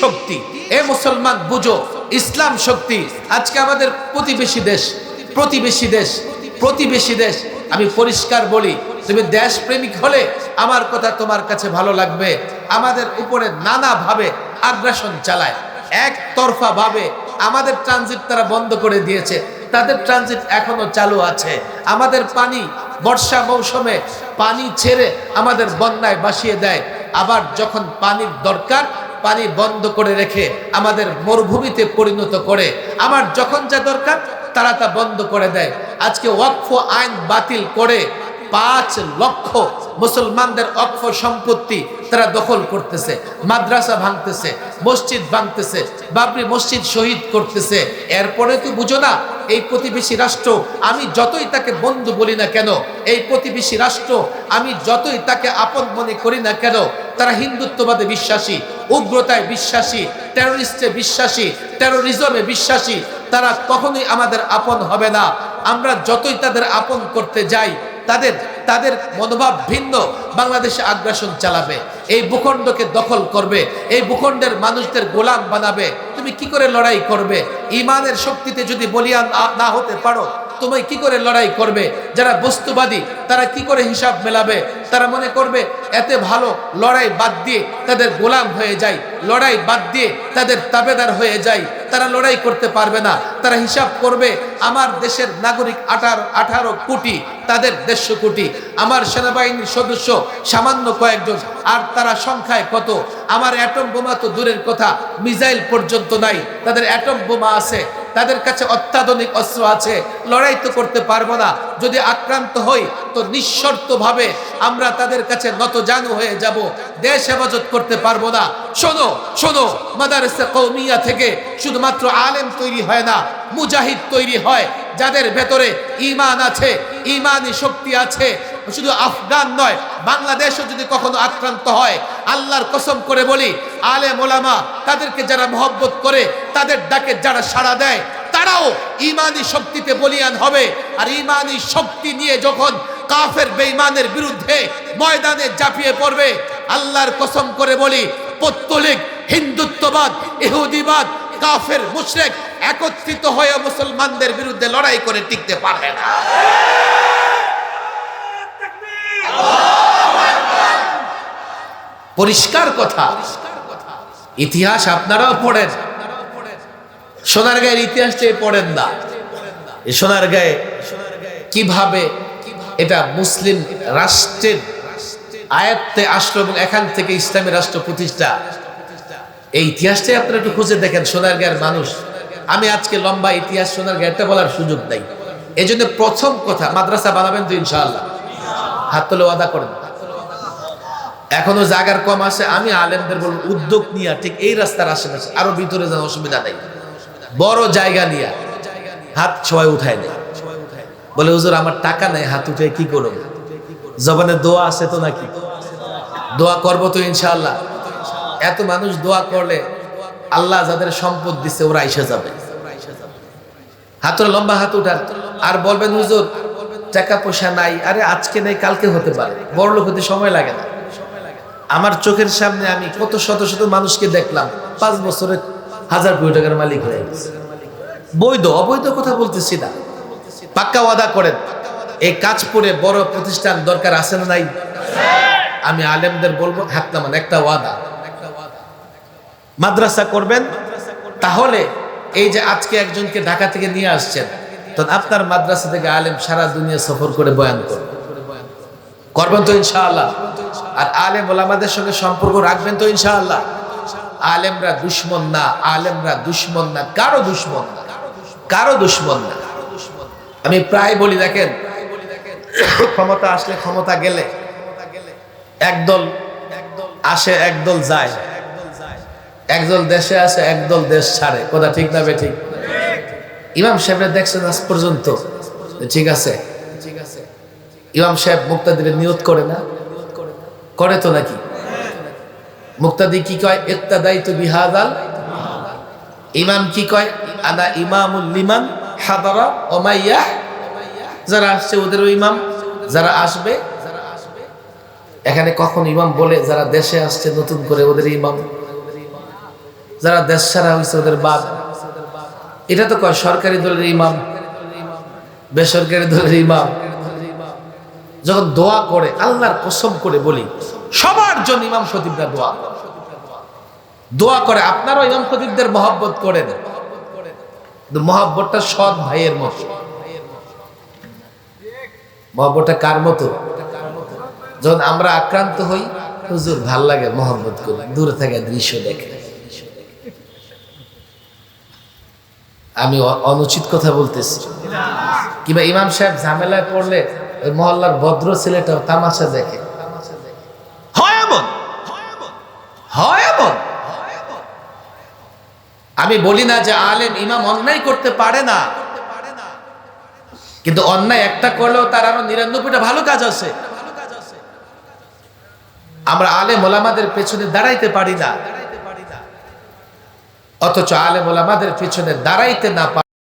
শক্তি। এ মুসলমান, বুঝো, ইসলাম শক্তি। আজকে আমাদের প্রতিবেশী দেশ প্রতিবেশী দেশ প্রতিবেশী দেশ। আমি পরিষ্কার বলি, তুমি দেশ প্রেমিক হলে আমার কথা তোমার কাছে ভালো লাগবে। আমাদের উপরে নানাভাবে আগ্রাসন চালায়। একতরফা ভাবে আমাদের ট্রানজিট তারা বন্ধ করে দিয়েছে। তাদের ট্রানজিট এখনও চালু আছে। আমাদের পানি বর্ষা মৌসুমে পানি ছেড়ে আমাদের বন্যায় বাসিয়ে দেয়। আবার যখন পানির দরকার পানি বন্ধ করে রেখে আমাদের মরুভূমিতে পরিণত করে, আমার যখন যা দরকার তারা তা বন্ধ করে দেয়। আজকে ওয়াকফ আইন বাতিল করে পাঁচ লক্ষ মুসলমানদের অক্ষ সম্পত্তি তারা দখল করতেছে, মাদ্রাসা ভাঙতেছে, মসজিদ ভাঙতেছে, বাবরি মসজিদ শহীদ করতেছে। এরপরে তো বুঝো না এই প্রতিবেশী রাষ্ট্র, আমি যতই তাকে বন্ধু বলি না কেন, এই প্রতিবেশী রাষ্ট্র, আমি যতই তাকে আপন মনে করি না কেন, তারা হিন্দুত্ববাদে বিশ্বাসী, উগ্রতায় বিশ্বাসী টেরোরিস্টে বিশ্বাসী টেরোরিজমে বিশ্বাসী, তারা কখনোই আমাদের আপন হবে না। আমরা যতই তাদের আপন করতে যাই তাদের তাদের মনোভাব ভিন্ন। বাংলাদেশে আগ্রাসন চালাবে, এই ভূখণ্ডকে দখল করবে, এই ভূখণ্ডের মানুষদের গোলাম বানাবে। তুমি কি করে লড়াই করবে? ইমানের শক্তিতে যদি বলিয়ান না- হতে পারো তুমি কি করে লড়াই করবে? যারা বস্তুবাদী, তারা কি করে হিসাব মেলাবে? তারা মনে করবে, এতে ভালো লড়াই বাদ দিয়ে তাদের গোলাম হয়ে যায়। লড়াই বাদ দিয়ে তাদের তাবেদার হয়ে যায়। তারা লড়াই করতে পারবে না। তারা হিসাব করবে, আমার দেশের নাগরিক আঠারো আঠারো কোটি, তাদের দেড়শো কোটি। আমার সেনাবাহিনীর সদস্য সামান্য কয়েকজন, আর তারা সংখ্যায় কত? আমার অ্যাটম বোমা তো দূরের কথা, মিসাইল পর্যন্ত নাই। তাদের অ্যাটম বোমা আছে। তাদের কাছে অত্যাধুনিক অস্ত্র আছে, লড়াই তো করতে পারব না। যদি আক্রান্ত হই, তো নিঃশর্তভাবে আমরা তাদের কাছে নত জানু হয়ে যাব। দেশ হেফাজত করতে পারব না। শোনো শোনো, মাদারসা কৌমিয়া থেকে শুধুমাত্র আলেম তৈরি হয় না, মুজাহিদ তৈরি হয়। যাদের ভেতরে ইমান আছে ইমানি শক্তি আছে শুধু আফগান নয়, বাংলাদেশও যদি কখনো আক্রান্ত হয়, আল্লাহর কসম করে বলি, আলে ওলামা তাদেরকে যারা মহব্বত করে, তাদের ডাকে যারা সাড়া দেয়, তারাও ইমানি শক্তিতে বলিয়ান হবে। আর ইমানি শক্তি নিয়ে যখন কাফের বেঈমানের বিরুদ্ধে ময়দানে ঝাঁপিয়ে পড়বে, আল্লাহর কসম করে বলি, পত্তলিক, হিন্দুত্ববাদ, ইহুদিবাদ, কাফের মুশরিক একত্রিত হয়ে মুসলমানদের বিরুদ্ধে লড়াই করে টিকতে পারবে না। পরিষ্কার কথা। ইতিহাস আপনারাও পড়েন। সোনার গায়ের ইতিহাস চেয়ে পড়েন না। সোনার গায়ে কীভাবে এটা মুসলিম রাষ্ট্রের আয়ত্তে আসলো এবং এখান থেকে ইসলামী রাষ্ট্র প্রতিষ্ঠা? এই ইতিহাসটাই আপনারা একটু খুঁজে দেখেন সোনার গায়ের মানুষ। আমি আজকে লম্বা ইতিহাস সোনার গায়েটা বলার সুযোগ নাই। এই প্রথম কথা, মাদ্রাসা বানাবেন তো ইনশাআল্লাহ। হাত তোলে ওয়াদা করেন। এখনও জায়গার কম আছে, আমি আলেমদের বলব, উদ্যোগ নিয়ে, ঠিক এই রাস্তার আশেপাশে, আরও ভিতরে যান অসুবিধা নেই। বড় জায়গা নিয়ে, হাত সবাই উঠায় নেই। বলে, হুজুর, আমার টাকা নেই, হাত উঠে কি করব? জবানে দোয়া আছে তো নাকি? দোয়া করব তো ইনশাআল্লাহ। এত মানুষ দোয়া করলে আল্লাহ যাদের সম্পদ দিচ্ছে ওরা এসে যাবে। হাতের লম্বা হাত উঠান আর বলবেন, হুজুর, টাকা পয়সা নাই। আরে, আজকে নেই, কালকে হতে পারে। বড় লোক হতে সময় লাগে না। আমার চোখের সামনে আমি কত শত শত মানুষকে দেখলাম, পাঁচ বছরে হাজার কোটি টাকার মালিক হয়ে গেছে। বৈধ, অবৈধ কথা বলতেছি না। পাক্কা ওয়াদা করেন, এই কাজ করে বড় প্রতিষ্ঠান দরকার আছে না নাই? আমি আলেমদের বলব, হাত নামান, একটা ওয়াদা। মাদ্রাসা করবেন, তাহলে এই যে আজকে একজনকে ঢাকা থেকে নিয়ে আসছেন, তখন আপনার মাদ্রাসা থেকে আলেম সারা দুনিয়া সফর করে বয়ান করবেন করবেন তো ইনশাআল্লাহ। আর আলেম ওলামাদের সঙ্গে সম্পর্ক রাখবেন তো ইনশাআল্লাহ। আলেমরা দুশ্মন না, আলেমরা দুশ্মন না, কারও দুশ্মন না, কারও দুশ্মন না। আমি প্রায় বলি দেখেন, ক্ষমতা আসলে ক্ষমতা গেলে একদল আসে, একদল যায়। একদল দেশে আসে, একদল দেশ ছাড়ে। কথা ঠিক না ঠিক? ইমাম সাহেবরা দেখছেন আজ পর্যন্ত। ঠিক আছে ঠিক আছে? ইমাম সাহেব মুক্তাদিরে নিয়ত করে না? করে তো নাকি? মুক্তাদি কি কয়? ইত্তাদাই তো বিহাদাল ইমাম কি কয়? আদা ইমামুল লিমান হাদারা ওমাইয়া যারা আসছে ওদেরও ইমাম, যারা আসবে, এখানে কখন ইমাম বলে যারা দেশে আসছে নতুন করে ওদের ইমাম। যারা দেশ সারা হয়েছে ওদের বাপ। এটা তো কয় সরকারি দলের ইমাম? বেসরকারি দলের ইমাম। যখন দোয়া করে, আল্লাহর কসম করে বলি, সবার জন্য ইমাম খতিবরা দোয়া। দোয়া করে, আপনারাও ইমাম খতিবদের মহব্বত করেন। মহব্বতটা সৎ ভাইয়ের মতো। মহব্বতটা কার মতো? যখন আমরা আক্রান্ত হই, হুজুর ভালো লাগে মহব্বত করে, দূরে থেকে দৃশ্য দেখে। আমি অনুচিত কথা বলতেছি। কিংবা ইমাম সাহেব ঝামেলায় পড়লে মহল্লার ভদ্র ছেলেটাও তামাশা দেখে। আমি বলি না যে আলেম, ইমাম অন্যায় করতে পারে না। কিন্তু অন্যায় একটা করলেও তার আরও নিরানব্বইটা ভালো কাজ আছে। আমরা আলেম ওলামাদের পেছনে দাঁড়াইতে পারি না। অথচ আলেম ওলামাদের পেছনে দাঁড়াইতে না